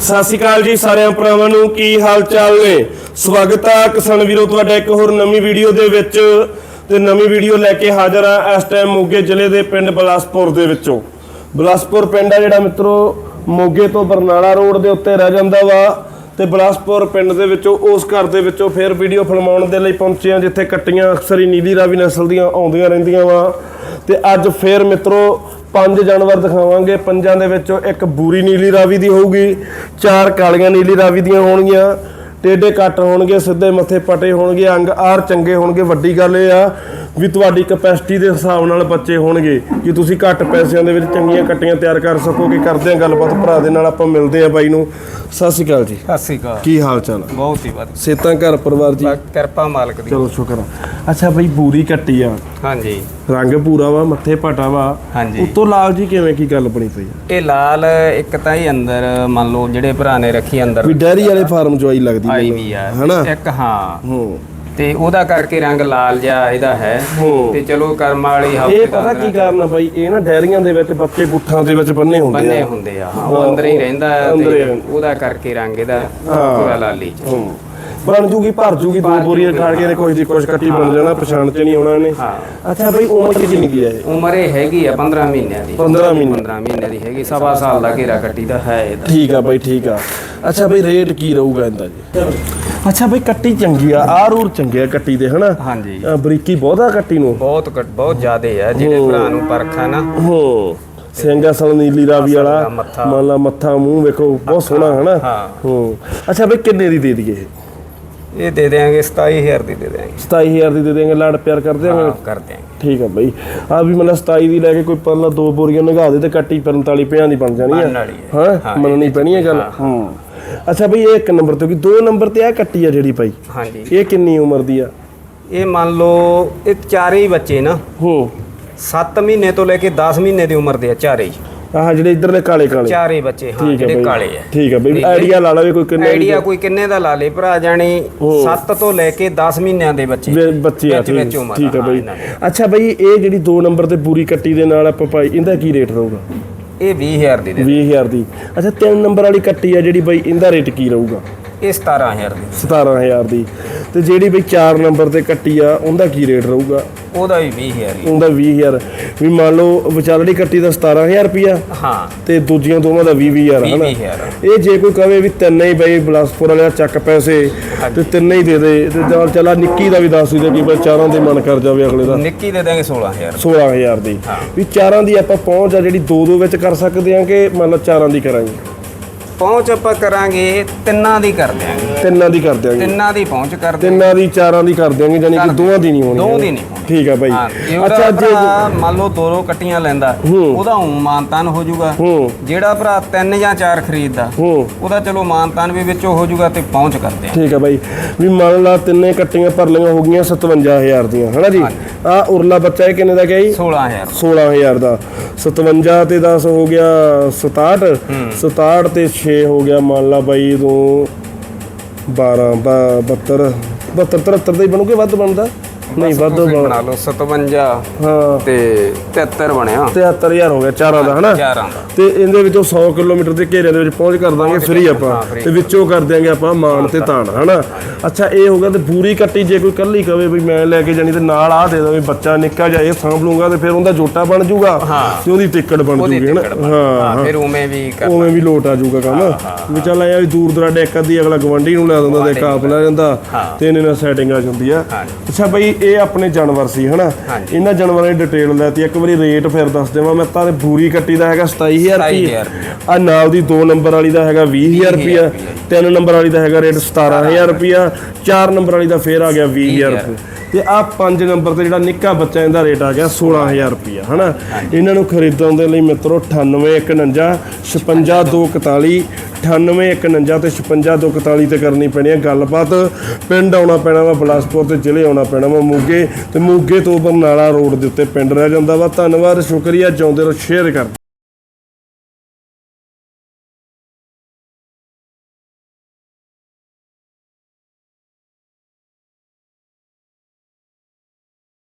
ਸਤਿ ਸ਼੍ਰੀ ਅਕਾਲ ਜੀ ਸਾਰਿਆਂ ਭਰਾਵਾਂ ਨੂੰ, ਕੀ ਹਾਲ ਚਾਲ ਨੇ? ਸਵਾਗਤ ਆ ਕਿਸਾਨ ਵੀਰੋ, ਤੁਹਾਡਾ ਇੱਕ ਹੋਰ ਨਵੀਂ ਵੀਡੀਓ ਦੇ ਵਿੱਚ। ਤੇ ਨਵੀਂ ਵੀਡੀਓ ਲੈ ਕੇ ਹਾਜ਼ਰ ਆ ਇਸ ਟਾਈਮ ਮੋਗੇ ਜ਼ਿਲ੍ਹੇ ਦੇ ਪਿੰਡ ਬਲਾਸਪੁਰ ਦੇ ਵਿੱਚੋਂ। ਬਲਾਸਪੁਰ ਪਿੰਡ ਆ ਜਿਹੜਾ ਮਿੱਤਰੋ, ਮੋਗੇ ਤੋਂ ਬਰਨਾਲਾ ਰੋਡ ਦੇ ਉੱਤੇ ਰਹਿ ਜਾਂਦਾ ਵਾ। ਤੇ ਬਲਾਸਪੁਰ ਪਿੰਡ ਦੇ ਵਿੱਚੋਂ, ਉਸ ਘਰ ਦੇ ਵਿੱਚੋਂ ਫੇਰ ਵੀਡੀਓ ਫਿਲਮਾਉਣ ਦੇ ਲਈ ਪਹੁੰਚੇ ਆ, ਜਿੱਥੇ ਕੱਟੀਆਂ ਅਕਸਰ ਹੀ ਨੀਲੀ ਰਾਵੀ ਨਸਲ ਦੀਆਂ ਆਉਂਦੀਆਂ ਰਹਿੰਦੀਆਂ ਵਾ। ਤੇ ਅੱਜ ਫੇਰ ਮਿੱਤਰੋ ਪੰਜ ਜਾਨਵਰ ਦਿਖਾਵਾਂਗੇ। ਪੰਜਾਂ ਦੇ ਵਿੱਚੋਂ ਇੱਕ ਬੂਰੀ ਨੀਲੀ ਰਾਵੀ ਦੀ ਹੋਊਗੀ, ਚਾਰ ਕਾਲੀਆਂ ਨੀਲੀ ਰਾਵੀ ਦੀਆਂ ਹੋਣਗੀਆਂ। ਟੇਡੇ ਕੱਟ ਹੋਣਗੇ ਸਿੱਧੇ ਮੱਥੇ ਪਟੇ ਹੋਣਗੇ ਅੰਗ ਆਰ ਚੰਗੇ ਹੋਣਗੇ। ਵੱਡੀ ਗੱਲ ਇਹ ਆ ਵੀ ਤੁਹਾਡੀ ਕਪੈਸਿਟੀ ਦੇ ਹਿਸਾਬ ਨਾਲ ਬੱਚੇ ਹੋਣਗੇ। ਕਿ ਤੁਸੀਂ ਘੱਟ ਪੈਸਿਆਂ ਦੇ ਵਿੱਚ ਚੰਗੀਆਂ ਕੱਟੀਆਂ ਤਿਆਰ ਕਰ ਸਕੋਗੇ ਕਰਦੇ ਆ ਗੱਲਬਾਤ ਭਰਾ ਦੇ ਨਾਲ ਆਪਾਂ ਮਿਲਦੇ ਆ ਬਾਈ ਨੂੰ। ਸਤਿ ਸ਼੍ਰੀ ਅਕਾਲ ਜੀ। ਸਤਿ ਸ੍ਰੀ ਅਕਾਲ। ਕੀ ਹਾਲ ਚਾਲ ਆ? ਬਹੁਤ ਹੀ ਵਧੀਆ। ਸੇਤਾਂ ਘਰ ਪਰਿਵਾਰ ਜੀ? ਕਿਰਪਾ ਮਾਲਕ ਦੀ। ਚਲੋ ਸ਼ੁਕਰ ਆ। ਅੱਛਾ ਬਈ ਬੂਰੀ ਕੱਟੀ ਆ। ਹਾਂਜੀ। ਰੰਗ ਪੂਰਾ ਵਾ ਮੱਥੇ ਪਟਾ ਵਾ। ਹਾਂਜੀ। ਉਤੋਂ ਲਾਲ ਜੀ ਕਿਵੇਂ ਕੀ ਗੱਲ ਬਣੀ ਪਈ ਆ? ਇਹ ਲਾਲ ਇੱਕ ਤਾਂ ਹੀ ਅੰਦਰ ਮੰਨ ਲਓ ਜਿਹੜੇ ਭਰਾ ਨੇ ਰੱਖੀ ਅੰਦਰ। ਵੀ ਡੈਰੀ ਵਾਲੇ ਫਾਰਮ ਚ ਆਈ ਲੱਗਦੀ ਆਈ ਮੈਨੂੰ। ਵੀ ਆ। ਹਨਾ? ਇੱਕ ਹਾਂ। ਹੂੰ। ਤੇ ਉਹਦਾ ਕਰਕੇ ਰੰਗ ਲਾਲ ਜਿਹਾ ਇਹਦਾ ਹੈ। ਹੂੰ। ਤੇ ਚਲੋ ਕਰਮ ਵਾਲੀ ਇਹ ਹਫ਼ਤੇ ਪਤਾ ਕੀ ਕਾਰਨ ਆ ਬਾਈ? ਇਹ ਨਾ ਡੈਰੀਆਂ ਦੇ ਵਿੱਚ ਬੱਚੇ ਗੁੱਠਾਂ ਦੇ ਵਿੱਚ ਬੰਨੇ ਹੁੰਦੇ ਬੰਨੇ ਆ ਹੁੰਦੇ ਆ ਹਾਂ। ਉਹ ਅੰਦਰ ਹੀ ਰਹਿੰਦਾ ਹੈ ਅੰਦਰ ਹੀ ਤੇ ਰਹਿੰਦਾ। ਉਹਦਾ ਕਰਕੇ ਰੰਗ ਇਹਦਾ ਹਾਂ। ਪੂਰਾ ਲਾਲੀ ਚ। ਹੂੰ। ਬਣ ਜੂਗੀ ਭਰ ਜੂਗੀ ਦੋ ਬੋਰੀਆਂ ਖਾ ਕੇ ਕੋਈ ਦੀ ਕੁਛ ਕੱਟੀ ਬਣ ਜਾਣਾ ਪਛਾਣ ਚ ਨਹੀਂ ਆਉਣਾ ਇਹਨੇ। ਹਾਂ। ਅੱਛਾ ਬਈ ਉਮਰ ਕਿੰਨੀ ਦੀ ਹੈ? ਇਹ ਉਮਰ ਇਹ ਹੈਗੀ ਆ 15 ਮਹੀਨਿਆਂ ਦੀ। 15 ਮਹੀਨੇ। 15 ਮਹੀਨਿਆਂ ਦੀ ਹੈਗੀ ਸਵਾ ਸਾਲ ਦਾ ਘੇਰਾ ਕੱਟੀ ਦਾ ਹੈ ਇਹਦਾ। ਠੀਕ ਆ ਬਈ ਠੀਕ ਆ। ਅੱਛਾ ਬਈ ਰੇਟ ਕੀ ਰਹੂਗਾ ਇਹਦਾ ਜੀ? ਅੱਛਾ ਬਈ ਕੱਟੀ ਚੰਗੀ ਆ ਆਰ ਊਰ ਚੰਗੇ ਆ ਕੱਟੀ ਦੇ ਹਨਾ? ਹਾਂਜੀ। ਬਰੀਕੀ ਬਹੁਤਾ ਕੱਟੀ ਨੂੰ? ਬਹੁਤ ਘੱਟ- ਬਹੁਤ ਜ਼ਿਆਦੇ ਆ ਜਿਹੜੇ ਭਰਾ ਨੂੰ ਪਰਖਾ ਨਾ। ਹੂੰ। ਸਿੰਘ ਅਸਲ ਨੀਲੀ ਰਾਵੀ ਵਾਲਾ। ਮੰਨ ਲਾ ਮੱਥਾ ਮੂੰਹ ਵੇਖੋ ਬਹੁਤ ਸੋਹਣਾ ਹਨਾ? ਹਾਂ। ਹੂੰ। ਅੱਛਾ ਬਈ ਕਿੰਨੇ ਦੀ ਦੇ ਦਈਏ ਇਹ? ਦੇ ਦੇਾਂਗੇ 27000 ਦੀ ਦੇ ਦੇਾਂਗੇ 27000 ਦੀ ਦੇ ਦੇਂਗੇ ਲੜ ਪਿਆਰ ਕਰ ਦਿਆਂਗੇ ਕਰ ਦਿਆਂਗੇ। ਠੀਕ ਆ ਬਈ। ਆ ਵੀ ਮਤਲਬ 27 ਦੀ ਲੈ ਕੇ ਕੋਈ ਪਹਿਲਾਂ ਦੋ ਬੋਰੀਆਂ ਨਗਾ ਦੇ ਤੇ ਕੱਟੀ 45 50 ਦੀ ਬਣ ਜਾਣੀ ਆ। ਹੈ। ਮੰਨਣੀ ਪੈਣੀ ਹੈ ਗੱਲ। ਹੂੰ। ਅੱਛਾ ਬਈ ਇਹ ਇੱਕ ਨੰਬਰ ਤੇ ਗਈ। ਦੋ ਨੰਬਰ ਤੇ ਆ ਕੱਟੀ ਆ ਜਿਹੜੀ ਭਾਈ ਹਾਂਜੀ। ਇਹ ਕਿੰਨੀ ਉਮਰ ਦੀ ਆ? ਇਹ ਮੰਨ ਲਓ ਇਹ ਚਾਰੇ ਹੀ ਬੱਚੇ ਨਾ। ਹੂੰ। 7 ਮਹੀਨੇ ਤੋਂ ਲੈ ਕੇ 10 ਮਹੀਨੇ ਦੀ ਉਮਰ ਦੇ ਆ ਚਾਰੇ ਹੀ। ਆਹ ਜਿਹੜੇ ਇਧਰਲੇ ਕਾਲੇ ਕਾਲੇ। ਚਾਰੇ ਬੱਚੇ ਹਾਂ ਠੀਕ ਹੈ ਜਿਹੜੇ ਬਈ। ਕਾਲੇ ਆ। ਠੀਕ ਹੈ ਬਈ ਆਈਡੀਆ ਲਾ ਲਵੇ ਕੋਈ ਕਿੰਨੇ ਆਈਡੀਆ ਕੋਈ ਕਿੰਨੇ ਦਾ ਲਾ ਲੇ ਭਰਾ ਜਾਣੀ 7 ਤੋਂ ਲੈ ਕੇ 10 ਮਹੀਨਿਆਂ ਦੇ ਬੱਚੇ। ਵੇ- ਬੱਚੇ ਆ ਵਿੱਚ- ਵਿੱਚ ਠੀਕ ਉਮਰ ਠੀਕ ਹੈ ਹਾਂ, ਬਈ। ਇਹਨਾਂ ਦੀ। ਅੱਛਾ ਬਈ ਇਹ ਜਿਹੜੀ ਦੋ ਨੰਬਰ ਤੇ ਪੂਰੀ ਕੱਟੀ ਦੇ ਨਾਲ ਆਪਾਂ ਭਾਈ ਇਹਦਾ ਕੀ ਰੇਟ ਰਹੂਗਾ? ਇਹ 20000 ਦੀ ਦੇ 20000 ਦੀ। ਅੱਛਾ ਤਿੰਨ ਨੰਬਰ ਵਾਲੀ ਕੱਟੀ ਆ ਜਿਹੜੀ ਬਈ ਇਹਦਾ ਰੇਟ ਕੀ ਰਹੂਗਾ? ਇਹ 17000 ਦੀ। 17000 ਦੀ। ਤੇ ਜਿਹੜੀ ਬਈ 4 ਨੰਬਰ ਤੇ ਕੱਟੀ ਆ ਉਹਦਾ ਕੀ ਰੇਟ ਰਹੂਗਾ? ਉਹਦਾ ਵੀ 20000 ਹੀ। ਉਹਦਾ 20000 ਵੀ ਮੰਨ ਲਓ ਵਿਚਾਰੜੀ ਕੱਟੀ ਦਾ 17000 ਰੁਪਿਆ ਹਾਂ। ਤੇ ਦੂਜੀਆਂ ਦੋਵਾਂ ਦਾ 20000 ਹਨਾ? 20000 ਇਹ ਜੇ ਕੋਈ ਕਵੇ ਵੀ ਤਿੰਨੇ ਹੀ ਬਈ ਬਲਾਸਪੁਰ ਵਾਲਿਆ ਚੱਕ ਪੈਸੇ ਤੇ ਤਿੰਨੇ ਹੀ ਦੇ ਦੇ ਤੇ ਚੱਲ ਚਲਾ ਨਿੱਕੀ ਦਾ ਵੀ ਦੱਸ ਦੇ ਕਿ ਬਈ ਚਾਰਾਂ ਦੇ ਮਨ ਕਰ ਜਾਵੇ ਅਗਲੇ ਦਾ। ਨਿੱਕੀ ਦੇ ਦਾਂਗੇ 16000 16000 ਦੀ। ਵੀ ਚਾਰਾਂ ਦੀ ਆਪਾਂ ਪਹੁੰਚ ਆ ਜਿਹੜੀ ਦੋ ਦੋ ਵਿੱਚ ਕਰ ਸਕਦੇ ਆ ਕਿ ਮੰਨ ਲਓ ਚਾਰਾਂ ਦੀ ਕਰਾਂਗੇ? ਪਹੁੰਚ ਆਪਾਂ ਕਰਾਂਗੇ ਤਿੰਨਾਂ ਦੀ ਕਰ ਦਿਆਂਗੇ। ਤਿੰਨਾਂ ਦੀ ਕਰ ਦਿਆਂਗੇ। ਤਿੰਨਾਂ ਦੀ ਪਹੁੰਚ ਕਰ ਦਿਆਂਗੇ। ਤਿੰਨਾਂ ਦੀ ਚਾਰਾਂ ਦੀ ਕਰ ਦਿਆਂਗੇ ਜਾਨੀ ਕਿ ਦੋਵਾਂ ਦੀ ਨਹੀਂ ਹੋਣੀ। ਦੋ ਦੀ ਨਹੀਂ ਹੋਣੀ। ਠੀਕ ਆ ਹਾਂ ਇਹ ਅੱਛਾ ਜੇ ਮੰਨ ਲਓ ਦੋ ਦੋ ਕੱਟੀਆਂ ਲੈਂਦਾ ਹੂੰ। ਉਹਦਾ ਹੂੰ ਮਾਨਤਾਨ ਹੋ ਜਾਊਗਾ। ਹੂੰ। ਜਿਹੜਾ ਭਰਾ ਤਿੰਨ ਜਾਂ ਚਾਰ ਖਰੀਦਦਾ ਹੂੰ। ਉਹਦਾ ਚਲੋ ਮਾਨਤਾਨ ਵੀ ਵਿੱਚੋਂ ਹੋ ਜਾਊਗਾ ਤੇ ਪਹੁੰਚ ਕਰਦੇ ਆ ਠੀਕ ਆ ਬਾਈ ਵੀ ਮੰਨ ਲਾ ਤਿੰਨੇ ਕੱਟੀਆਂ ਭਰ ਲਈਆਂ ਹੋ ਗਈਆਂ 57000 ਦੀਆਂ ਹਨਾ ਜੀ? ਆ ਉਰਲਾ ਬੱਚਾ ਇਹ ਕਿੰਨੇ ਦਾ ਗਿਆ ਜੀ? 16000 16000 ਦਾ। 57 ਤੇ 10 ਹੋ ਗਿਆ 67 67 ਤੇ 6 ਹੋ ਗਿਆ, ਮੰਨ ਲਾ ਬਾਈ ਤੂੰ 12 72 72 73 ਦਾ ਹੀ ਬਣੂਗੇ, ਵੱਧ ਬਣਦਾ। ਨਹੀਂ ਵੱਧ ਤੁਸੀਂ ਬਣ ਲਓ 57 ਹਾਂ। ਤੇ 73 ਬਣਿਆ। 73000 ਹੋ ਗਿਆ ਚਾਰਾਂ ਦਾ ਹਨਾ? 11 ਦਾ। ਤੇ ਇਹਦੇ ਵਿੱਚੋਂ 100 ਕਿਲੋਮੀਟਰ ਦੇ ਘੇਰੇ ਦੇ ਵਿੱਚ ਪਹੁੰਚ ਕਰ ਦਾਂਗੇ ਫ੍ਰੀ ਆਪਾਂ। ਹਾਂ। ਤੇ ਵਿੱਚੋਂ ਕਰ ਦਿਆਂਗੇ ਆਪਾਂ ਮਾਨ ਤੇ ਤਾਣ ਹਨਾ? ਅੱਛਾ ਇਹ ਹੋਗਾ ਤੇ ਪੂਰੀ ਕੱਟੀ ਜੇ ਕੋਈ ਕੱਲੀ ਕਵੇ ਵੀ ਮੈਂ ਲੈ ਕੇ ਜਾਣੀ ਤੇ ਨਾਲ ਆ ਦੇ ਦਾਂ ਬੱਚਾ ਨਿੱਕਾ ਜਿਹਾ ਇਹ ਸਾਂਭ ਲੂੰਗਾ ਤੇ ਫਿਰ ਉਹਦਾ ਜੋਟਾ ਬਣ ਜਾਊਗਾ ਹਾਂ। ਤੇ ਉਹਦੀ ਟਿਕਟ ਬਣ ਜੂਗੀ ਹਨਾ? ਹਾਂ ਹਾਂ ਫਿਰ ਉਵੇਂ ਵੀ ਕਰ ਉਵੇਂ ਵੀ ਲੋਟ ਆ ਜਾਊਗਾ ਕੰਮ। ਵੀ ਚੱਲ ਆਇਆ ਵੀ ਦੂਰ ਦਰਾਡੇ ਇੱਕ ਅੱਧੀ ਅਗਲਾ ਗਵੰਡੀ ਨੂੰ ਲੈ ਦਿੰਦਾ ਤੇ ਇੱਕ ਆਪ ਲੈ ਜਾਂਦਾ। ਹਾਂ। ਤੇ ਇਹਨੇ ਨਾਲ ਸੈਟਿੰਗ ਆ ਜਾਂਦੀ ਆ। ਅੱਛਾ ਬਈ ਇਹ ਆਪਣੇ ਜਾਨਵਰ ਸੀ ਹਨਾ। ਇਹਨਾਂ ਜਾਨਵਰਾਂ ਦੀ ਡਿਟੇਲ ਲੈਤੀ ਇੱਕ ਵਾਰੀ ਰੇਟ ਫਿਰ ਦੱਸ ਦੇਵਾਂ। ਮੈਂ ਤਾਂ ਬੂਰੀ ਕੱਟੀ ਦਾ ਹੈਗਾ 27000 27,000 ਰੁਪਏ। ਆ ਨਾਲ ਦੀ 2 ਨੰਬਰ ਵਾਲੀ ਦਾ ਹੈਗਾ 20000 ਰੁਪਏ। ਤਿੰਨ ਨੰਬਰ ਵਾਲੀ ਦਾ ਹੈਗਾ ਰੇਟ 17000 ਰੁਪਏ। 4 ਨੰਬਰ ਵਾਲੀ ਦਾ ਫੇਰ ਆ ਗਿਆ 20000 ਰੁਪਏ। ਤੇ ਆ 5 ਨੰਬਰ ਤੇ ਜਿਹੜਾ ਨਿੱਕਾ ਬੱਚਾ ਇਹਦਾ ਰੇਟ ਆ ਗਿਆ 16000 ਰੁਪਏ ਹਨਾ? ਇਹਨਾਂ ਨੂੰ ਖਰੀਦਣ ਦੇ ਲਈ ਮਿੱਤਰੋ 9851 56241 9851 ਤੇ 56241 ਤੇ ਕਰਨੀ ਪੈਣੀ ਹੈ ਗੱਲਬਾਤ। ਪਿੰਡ ਆਉਣਾ ਪੈਣਾ ਵਾ, ਬਲਾਸਪੁਰ ਤੇ ਜ਼ਿਲ੍ਹੇ ਆਉਣਾ ਪੈਣਾ ਵਾ ਮੋਗੇ। ਤੇ ਮੋਗੇ ਤੋਂ ਬਰਨਾਲਾ ਰੋਡ ਦੇ ਉੱਤੇ ਪਿੰਡ ਰਹਿ ਜਾਂਦਾ ਵਾ। ਧੰਨਵਾਦ, ਸ਼ੁਕਰੀਆ, ਜਿਉਂਦੇ ਰਹੋ ਸ਼ੇਅਰ ਕਰ